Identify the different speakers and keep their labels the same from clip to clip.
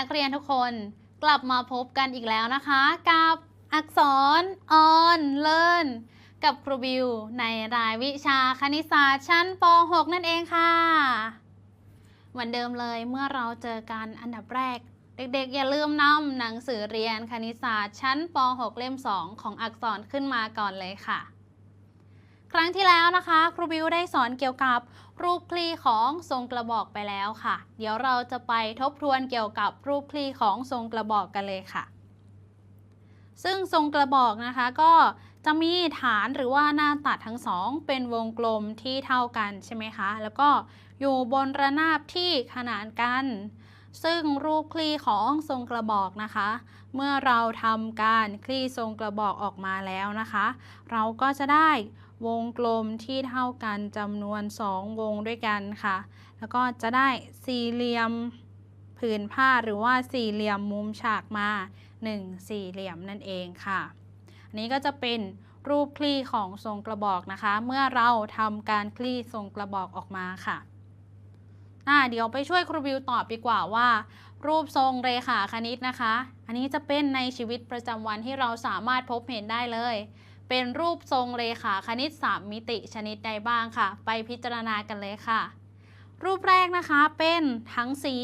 Speaker 1: วัสดีค่ะนักเรียนทุกคนกลับมาพบกันอีกแล้วนะคะ กับอักษรออนเลินกับครูบิว ในรายวิชาคณิตศาสตร์ชั้นป .6 นั่นเองค่ะ เหมือนเดิมเลยเมื่อเราเจอกันอันดับแรก เด็กๆ อย่าลืมนำหนังสือเรียนคณิตศาสตร์ชั้นป .6 เล่ม 2 ของอักษรขึ้นมาก่อนเลยค่ะ ครั้งที่แล้วนะคะ ครูบิวได้สอนเกี่ยวกับรูปคลีของทรงกระบอกไปแล้วค่ะ เดี๋ยวเราจะไปทบทวนเกี่ยวกับรูปคลีของทรงกระบอกกันเลยค่ะ ซึ่งทรงกระบอกนะคะก็จะมีฐานหรือว่าหน้าตัดทั้งสองเป็นวงกลมที่เท่ากันใช่ไหมคะ แล้วก็อยู่บนระนาบที่ขนานกัน ซึ่งรูปคลีของทรงกระบอกนะคะ เมื่อเราทำการคลี่ทรงกระบอกออกมาแล้วนะคะ เราก็จะได้ วงกลมที่เท่ากันจำนวน 2 วงด้วยกันค่ะ แล้วก็จะได้สี่เหลี่ยมผืนผ้าหรือว่าสี่เหลี่ยมมุมฉากมา 1 สี่เหลี่ยมนั่นเองค่ะอันนี้ก็จะเป็นรูปคลี่ของทรงกระบอกนะคะ เมื่อเราทำการคลี่ทรงกระบอกออกมาค่ะอ่าเดี๋ยวไปช่วยครูบิวตอบดีกว่าว่า รูปทรงเรขาคณิตนะคะ อันนี้จะเป็นในชีวิตประจำวันที่เราสามารถพบเห็นได้เลย เป็นรูปทรงเรขาคณิต 3 มิติชนิดใดบ้างค่ะ ไปพิจารณากันเลยค่ะ รูปแรกนะคะเป็นถังสี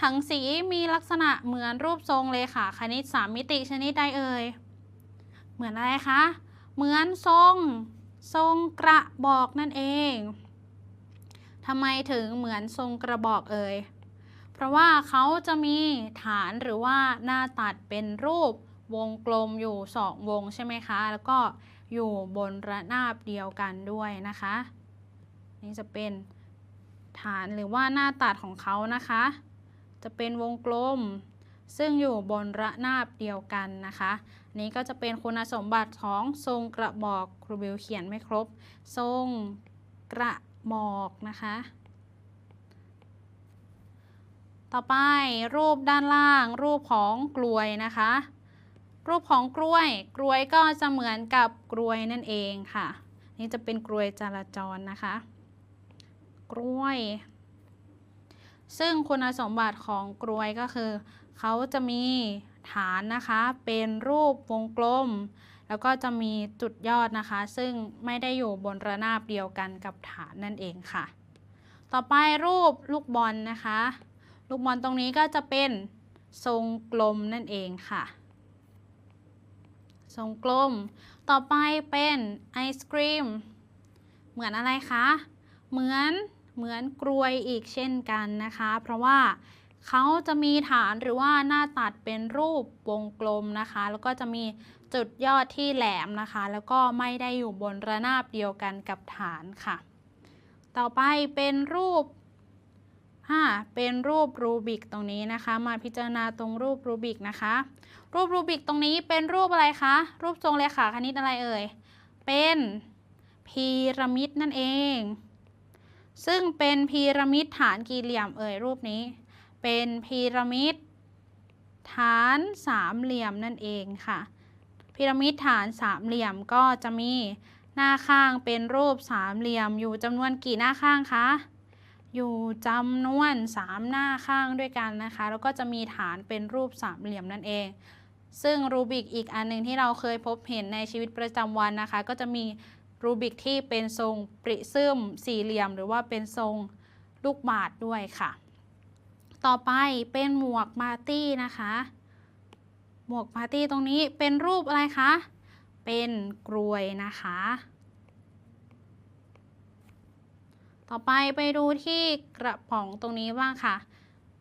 Speaker 1: ถังสีมีลักษณะเหมือนรูปทรงเรขาคณิต 3 มิติชนิดใดเอ่ย เหมือนอะไรคะ เหมือนทรงทรงกระบอกนั่นเองทำไมถึงเหมือนทรงกระบอกเอ่ย เพราะว่าเขาจะมีฐานหรือว่าหน้าตัดเป็นรูป วงกลมอยู่ 2 วงใช่ไหมคะ แล้วก็อยู่บนระนาบเดียวกันด้วยนะคะ นี่จะเป็นฐานหรือว่าหน้าตัดของเขานะคะ จะเป็นวงกลม ซึ่งอยู่บนระนาบเดียวกันนะคะนนี้ก็จะเป็นคุณสมบัติของทรงกระบอกครูบิวเขียนไม่ครบ ทรงกระบอกนะคะ ต่อไปรูปด้านล่างรูปของกลวยนะคะ รูปของกล้วย กล้วยก็จะเหมือนกับกล้วยนั่นเองค่ะ นี่จะเป็นกล้วยจราจรนะคะ กล้วย ซึ่งคุณสมบัติของกล้วยก็คือ เขาจะมีฐานนะคะ เป็นรูปวงกลม แล้วก็จะมีจุดยอดนะคะ ซึ่งไม่ได้อยู่บนระนาบเดียวกันกับฐานนั่นเองค่ะ ต่อไปรูปลูกบอลนะคะ ลูกบอลตรงนี้ก็จะเป็นทรงกลมนั่นเองค่ะ ทรงกลม ต่อไปเป็นไอศครีม เหมือนอะไรคะ เหมือนเหมือนกลวยอีกเช่นกันนะคะ เพราะว่าเขาจะมีฐานหรือว่าหน้าตัดเป็นรูปวงกลมนะคะ แล้วก็จะมีจุดยอดที่แหลมนะคะ แล้วก็ไม่ได้อยู่บนระนาบเดียวกันกับฐานค่ะ ต่อไปเป็นรูป 5. เป็นรูปรูบิกตรงนี้นะคะ มาพิจารณาตรงรูปรูบิกนะคะ รูปรูบิกตรงนี้เป็นรูปอะไรคะ รูปทรงเลขาคณิตอะไรเอ่ย เป็นพีระมิดนั่นเอง ซึ่งเป็นพีระมิดฐานกี่เหลี่ยมเอ่ยรูปนี้ เป็นพีระมิดฐานสามเหลี่ยมนั่นเองค่ะ พีระมิดฐานสามเหลี่ยมก็จะมีหน้าข้างเป็นรูปสามเหลี่ยม อยู่จำนวนกี่หน้าข้างคะ อยู่จำนวน3หน้าข้างด้วยกันนะคะ แล้วก็จะมีฐานเป็นรูปสามเหลี่ยมนั่นเอง ซึ่งรูบิกอีกอันหนึ่งที่เราเคยพบเห็นในชีวิตประจำวันนะคะ ก็จะมีรูบิกที่เป็นทรงปริซึมสี่เหลี่ยม หรือว่าเป็นทรงลูกบาศกด้วยค่ะ ต่อไปเป็นหมวกมาร์ตี้นะคะ หมวกมาร์ตี้ตรงนี้เป็นรูปอะไรคะ เป็นกรวยนะคะ ต่อไปไปดูที่กระป๋องตรงนี้บ้างค่ะ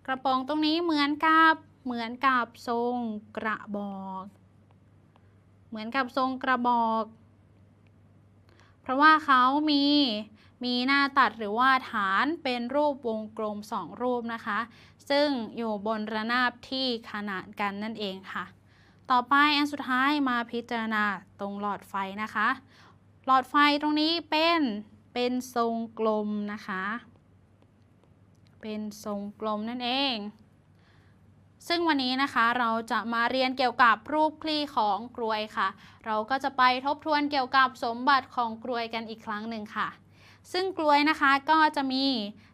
Speaker 1: กระป๋องตรงนี้เหมือนกับ เหมือนกับทรงกระบอก เหมือนกับทรงกระบอก เพราะว่าเขามีมีหน้าตัดหรือว่าฐานเป็นรูปวงกลมสองรูปนะคะ ซึ่งอยู่บนระนาบที่ขนานกันนั่นเองค่ะ ต่อไปอันสุดท้ายมาพิจารณาตรงหลอดไฟนะคะ หลอดไฟตรงนี้เป็นเป็นทรงกลมนะคะ เป็นทรงกลมนั่นเอง ซึ่งวันนี้นะคะเราจะมาเรียนเกี่ยวกับรูปคลี่ของกลวยค่ะ เราก็จะไปทบทวนเกี่ยวกับสมบัติของกลวยกันอีกครั้งหนึ่งค่ะ ซึ่งกลวยนะคะก็จะมี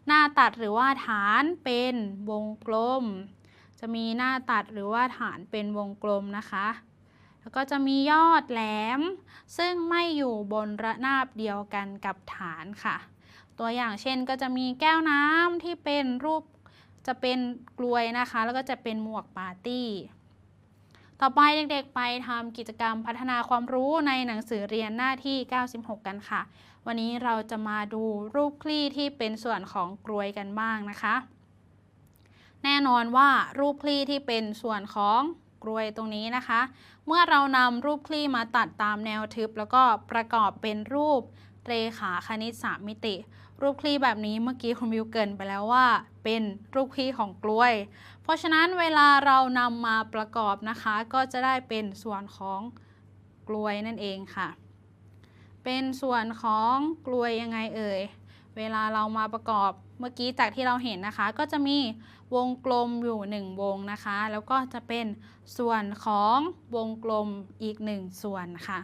Speaker 1: หน้าตัดหรือว่าฐานเป็นวงกลม จะมีหน้าตัดหรือว่าฐานเป็นวงกลมนะคะ แล้วก็จะมียอดแหลม ซึ่งไม่อยู่บนระนาบเดียวกันกับฐานค่ะ ตัวอย่างเช่นก็จะมีแก้วน้ำที่เป็นรูป จะเป็นกลวยนะคะ แล้วก็จะเป็นหมวกปาร์ตี้ ต่อไปเด็กๆไปทำกิจกรรมพัฒนาความรู้ในหนังสือเรียนหน้าที่ 96 กันค่ะ วันนี้เราจะมาดูรูปคลี่ที่เป็นส่วนของกลวยกันบ้างนะคะ แน่นอนว่ารูปคลี่ที่เป็นส่วนของกลวยตรงนี้นะคะ เมื่อเรานำรูปคลี่มาตัดตามแนวทึบ แล้วก็ประกอบเป็นรูป เรขาคณิต 3 มิติ รูปคลี่แบบนี้เมื่อกี้คุณวิวเกินไปแล้วว่า เป็นรูปคลี่ของกล้วย เพราะฉะนั้นเวลาเรานำมาประกอบนะคะ ก็จะได้เป็นส่วนของกล้วยนั่นเองค่ะ เป็นส่วนของกล้วยยังไงเอ่ย เวลาเรามาประกอบเมื่อกี้จากที่เราเห็นนะคะ ก็จะมีวงกลมอยู่ 1 วงนะคะ แล้วก็จะเป็นส่วนของวงกลมอีก 1 ส่วนค่ะ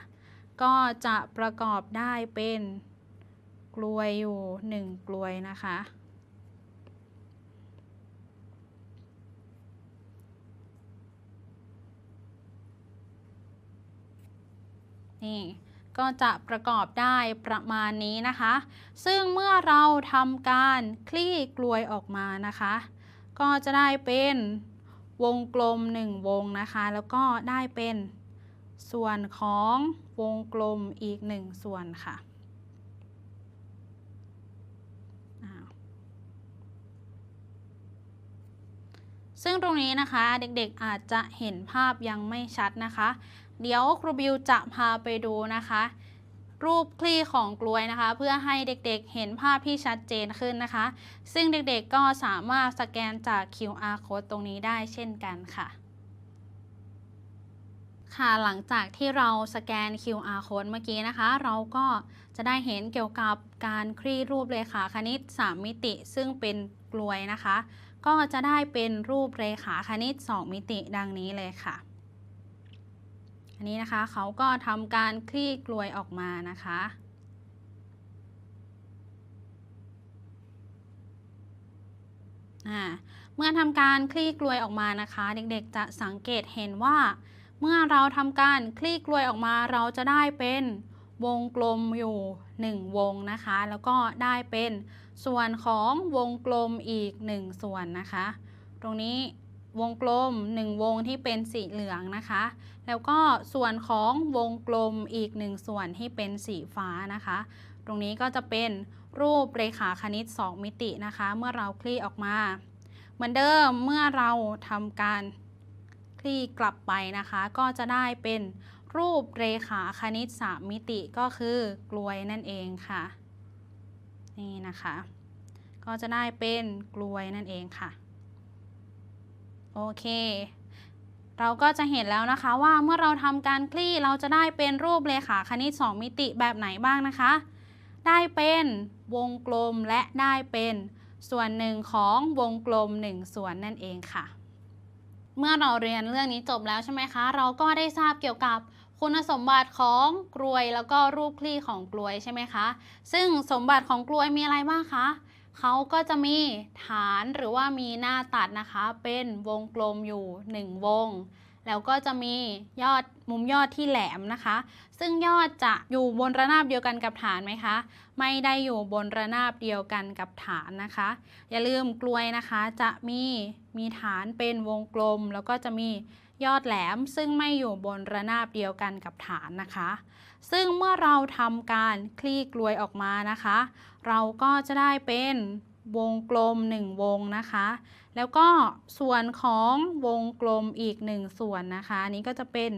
Speaker 1: ก็จะประกอบได้เป็นกลวยอยู่1กลวยนะคะ นี่ก็จะประกอบได้ประมาณนี้นะคะ ซึ่งเมื่อเราทำการคลี่กลวยออกมานะคะ ก็จะได้เป็นวงกลม 1 วงนะคะ แล้วก็ได้เป็น ส่วนของวงกลมอีก 1 ส่วนค่ะซึ่งตรงนี้นะคะเด็กๆอาจจะเห็นภาพยังไม่ชัดนะคะ เดี๋ยวครูบิวจะพาไปดูนะคะ รูปคลี่ของกล้วยนะคะ เพื่อให้เด็กๆเห็นภาพที่ชัดเจนขึ้นนะคะ ซึ่งเด็กๆก็สามารถสแกนจาก QR code ตรงนี้ได้เช่นกันค่ะ ค่ะหลังจากที่เราสแกน QR code เมื่อกี้นะคะ เราก็จะได้เห็นเกี่ยวกับการคลี่รูปเรขาคณิต 3 มิติ ซึ่งเป็นกลวยนะคะ ก็จะได้เป็นรูปเรขาคณิต 2 มิติดังนี้เลยค่ะ อันนี้นะคะเขาก็ทำการคลี่กลวยออกมานะคะเมื่อทำการคลี่กลวยออกมานะคะ เด็กๆจะสังเกตเห็นว่า เมื่อเราทำการคลี่กลวยออกมาเราจะได้เป็นวงกลมอยู่ 1 วงนะคะ แล้วก็ได้เป็นส่วนของวงกลมอีก 1 ส่วนนะคะ ตรงนี้วงกลม 1 วงที่เป็นสีเหลืองนะคะ แล้วก็ส่วนของวงกลมอีก 1 ส่วนที่เป็นสีฟ้านะคะ ตรงนี้ก็จะเป็นรูปเรขาคณิต 2 มิตินะคะ เมื่อเราคลี่ออกมา เหมือนเดิมเมื่อเราทำการ คลี่กลับไปนะคะ ก็จะได้เป็นรูปเรขาคณิต3มิติก็คือกลวยนั่นเองค่ะ นี่นะคะ ก็จะได้เป็นกลวยนั่นเองค่ะ โอเคเราก็จะเห็นแล้วนะคะว่าเมื่อเราทำการคลี่เราจะได้เป็นรูปเรขาคณิต 2 มิติแบบไหนบ้างนะคะ ได้เป็นวงกลมและได้เป็นส่วนหนึ่งของวงกลม 1 ส่วนนั่นเองค่ะ เมื่อเราเรียนเรื่องนี้จบแล้วใช่ไหมคะ เราก็ได้ทราบเกี่ยวกับคุณสมบัติของกลวยแล้วก็รูปคลี่ของกลวยใช่ไหมคะ ซึ่งสมบัติของกลวยมีอะไรบ้างคะเขาก็จะมีฐานหรือว่ามีหน้าตัดนะคะ เป็นวงกลมอยู่ 1 วง แล้วก็จะมียอดมุมยอดที่แหลมนะคะ ซึ่งยอดจะอยู่บนระนาบเดียวกันกับฐานไหมคะ ไม่ได้อยู่บนระนาบเดียวกันกับฐานนะคะ อย่าลืมกลวยนะคะ จะมีมีฐานเป็นวงกลม แล้วก็จะมียอดแหลม ซึ่งไม่อยู่บนระนาบเดียวกันกับฐานนะคะ ซึ่งเมื่อเราทำการคลี่กลวยออกมานะคะ เราก็จะได้เป็นวงกลม 1 วงนะคะ แล้วก็ส่วนของวงกลมอีก 1 ส่วนนะคะนี้ก็จะเป็น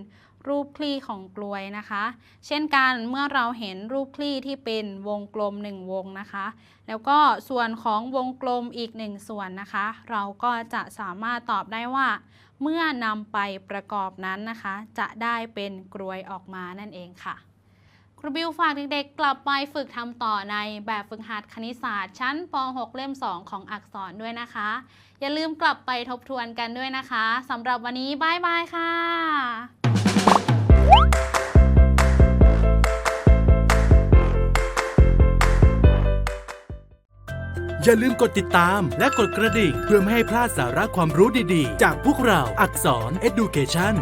Speaker 1: รูปคลี่ของกลวยนะคะ เช่นกันเมื่อเราเห็นรูปคลี่ที่เป็นวงกลม 1 วงนะคะ แล้วก็ส่วนของวงกลมอีก 1 ส่วนนะคะ เราก็จะสามารถตอบได้ว่า เมื่อนำไปประกอบนั้นนะคะ จะได้เป็นกลวยออกมานั่นเองค่ะ บิวฝากเด็กๆกลับไปฝึกทำต่อในแบบฝึกหัดคณิตศาสตร์ ชั้นป .6 เล่ม 2 ของอักษรด้วยนะคะ อย่าลืมกลับไปทบทวนกันด้วยนะคะสำหรับวันนี้บายบายค่ะ
Speaker 2: อย่าลืมกดติดตามและกดกระดิ่งเพื่อไม่ให้พลาดสาระความรู้ดีๆ จากพวกเราอักษร Education